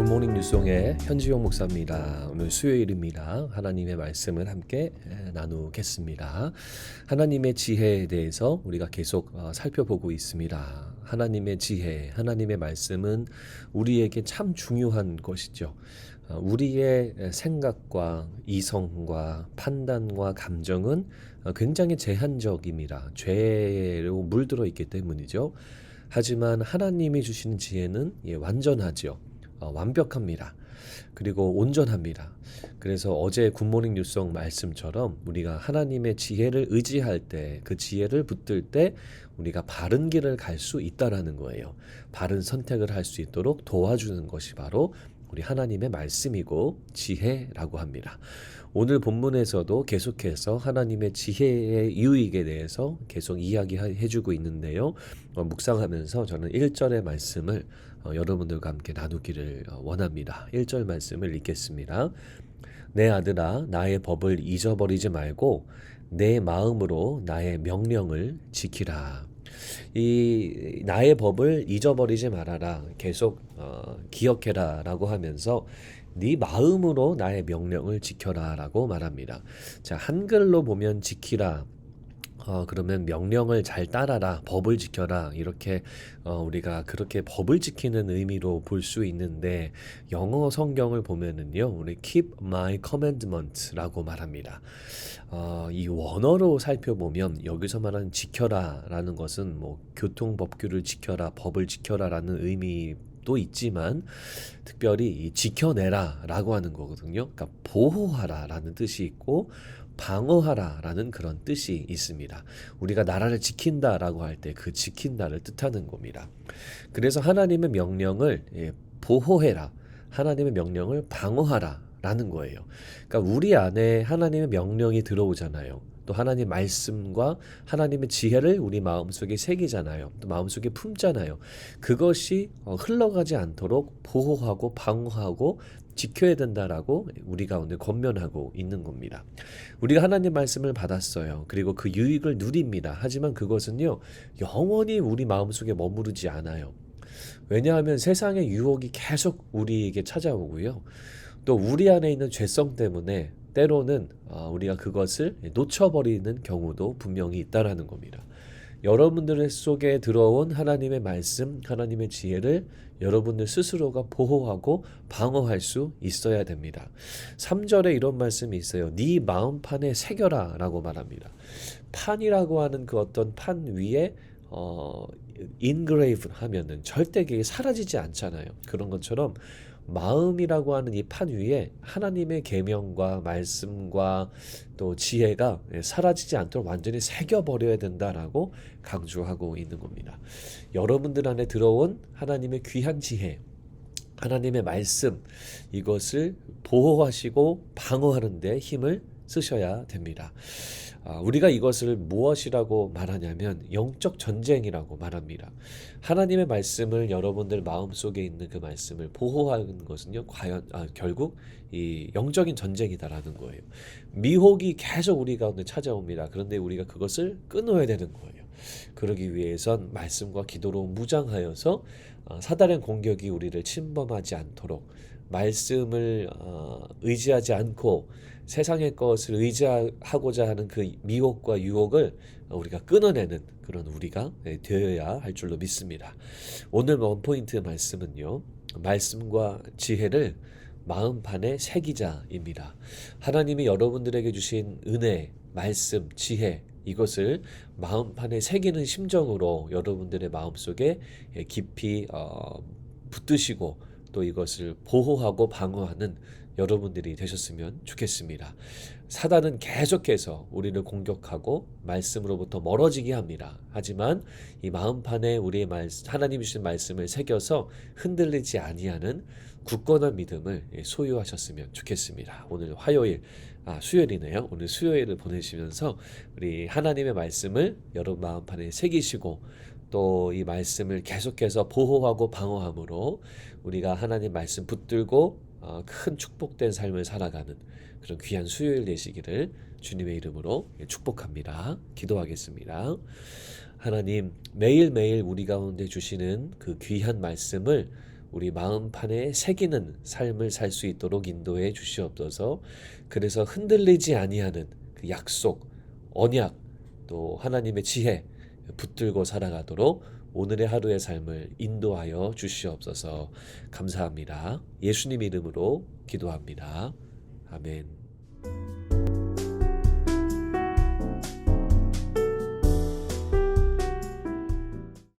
굿모닝 뉴송의 현지용 목사입니다. 오늘 수요일입니다. 하나님의 말씀을 함께 나누겠습니다. 하나님의 지혜에 대해서 우리가 계속 어, 살펴보고 있습니다. 하나님의 지혜, 하나님의 말씀은 우리에게 참 중요한 것이죠. 어, 우리의 생각과 이성과 판단과 감정은 어, 굉장히 제한적입니다. 죄로 물들어 있기 때문이죠. 하지만 하나님이 주시는 지혜는 예, 완전하죠. 어, 완벽합니다. 그리고 온전합니다. 그래서 어제 굿모닝 뉴송 말씀처럼 우리가 하나님의 지혜를 의지할 때 그 지혜를 붙들 때 우리가 바른 길을 갈 수 있다라는 거예요. 바른 선택을 할 수 있도록 도와주는 것이 바로 우리 하나님의 말씀이고 지혜라고 합니다. 오늘 본문에서도 계속해서 하나님의 지혜의 유익에 대해서 계속 이야기해 주고 있는데요. 어, 묵상하면서 저는 1절의 말씀을 어, 여러분들과 함께 나누기를 어, 원합니다. 1절 말씀을 읽겠습니다. 내 아들아 나의 법을 잊어버리지 말고 내 마음으로 나의 명령을 지키라. 이 나의 법을 잊어버리지 말아라. 계속 어, 기억해라라고 하면서 네 마음으로 나의 명령을 지켜라라고 말합니다. 자 한글로 보면 지키라. 어, 그러면 명령을 잘 따라라, 법을 지켜라, 이렇게, 어, 우리가 그렇게 법을 지키는 의미로 볼 수 있는데, 영어 성경을 보면은요, 우리 keep my commandment 라고 말합니다. 어, 이 원어로 살펴보면, 여기서 말하는 지켜라 라는 것은 뭐, 교통법규를 지켜라, 법을 지켜라 라는 의미 도 있지만 특별히 지켜내라 라고 하는 거거든요. 그러니까 보호하라 라는 뜻이 있고 방어하라라는 그런 뜻이 있습니다. 우리가 나라를 지킨다라고 할 때 그 지킨다를 뜻하는 겁니다. 그래서 하나님의 명령을 예, 보호해라. 하나님의 명령을 방어하라 라는 거예요. 그러니까 우리 안에 하나님의 명령이 들어오잖아요. 또 하나님 말씀과 하나님의 지혜를 우리 마음속에 새기잖아요. 또 마음속에 품잖아요. 그것이 어, 흘러가지 않도록 보호하고 방어하고 지켜야 된다라고 우리가 오늘 권면하고 있는 겁니다. 우리가 하나님 말씀을 받았어요. 그리고 그 유익을 누립니다. 하지만 그것은요, 영원히 우리 마음속에 머무르지 않아요. 왜냐하면 세상의 유혹이 계속 우리에게 찾아오고요. 또 우리 안에 있는 죄성 때문에 때로는 어, 우리가 그것을 놓쳐버리는 경우도 분명히 있다라는 겁니다. 여러분들 속에 들어온 하나님의 말씀, 하나님의 지혜를 여러분들 스스로가 보호하고 방어할 수 있어야 됩니다. 3절에 이런 말씀이 있어요. 네 마음판에 새겨라 라고 말합니다. 판이라고 하는 그 어떤 판 위에 어, 인그레이브 하면은 절대 그게 사라지지 않잖아요. 그런 것처럼 마음이라고 하는 이 판 위에 하나님의 계명과 말씀과 또 지혜가 사라지지 않도록 완전히 새겨 버려야 된다라고 강조하고 있는 겁니다. 여러분들 안에 들어온 하나님의 귀한 지혜 하나님의 말씀 이것을 보호하시고 방어하는 데 힘을 쓰셔야 됩니다. 아, 우리가 이것을 무엇이라고 말하냐면 영적 전쟁이라고 말합니다. 하나님의 말씀을 여러분들 마음속에 있는 그 말씀을 보호하는 것은요. 과연 아, 결국 이 영적인 전쟁이다라는 거예요. 미혹이 계속 우리 가운데 찾아옵니다. 그런데 우리가 그것을 끊어야 되는 거예요. 그러기 위해선 말씀과 기도로 무장하여서 아, 사단의 공격이 우리를 침범하지 않도록 말씀을 어, 의지하지 않고 세상의 것을 의지하고자 하는 그 미혹과 유혹을 우리가 끊어내는 그런 우리가 네, 되어야 할 줄로 믿습니다. 오늘 원포인트 말씀은요. 말씀과 지혜를 마음판에 새기자입니다. 하나님이 여러분들에게 주신 은혜, 말씀, 지혜 이것을 마음판에 새기는 심정으로 여러분들의 마음속에 깊이 어, 붙드시고 또 이것을 보호하고 방어하는 여러분들이 되셨으면 좋겠습니다. 사단은 계속해서 우리를 공격하고 말씀으로부터 멀어지게 합니다. 하지만 이 마음판에 우리의 말 하나님 주신 말씀을 새겨서 흔들리지 아니하는 굳건한 믿음을 소유하셨으면 좋겠습니다. 오늘 화요일 아, 수요일이네요. 오늘 수요일을 보내시면서 우리 하나님의 말씀을 여러분 마음판에 새기시고 또 이 말씀을 계속해서 보호하고 방어함으로 우리가 하나님 말씀 붙들고 어, 큰 축복된 삶을 살아가는 그런 귀한 수요일 되시기를 주님의 이름으로 축복합니다. 기도하겠습니다. 하나님 매일매일 우리 가운데 주시는 그 귀한 말씀을 우리 마음판에 새기는 삶을 살 수 있도록 인도해 주시옵소서. 그래서 흔들리지 아니하는 그 약속, 언약, 또 하나님의 지혜 붙들고 살아가도록 오늘의 하루의 삶을 인도하여 주시옵소서. 감사합니다. 예수님 이름으로 기도합니다. 아멘.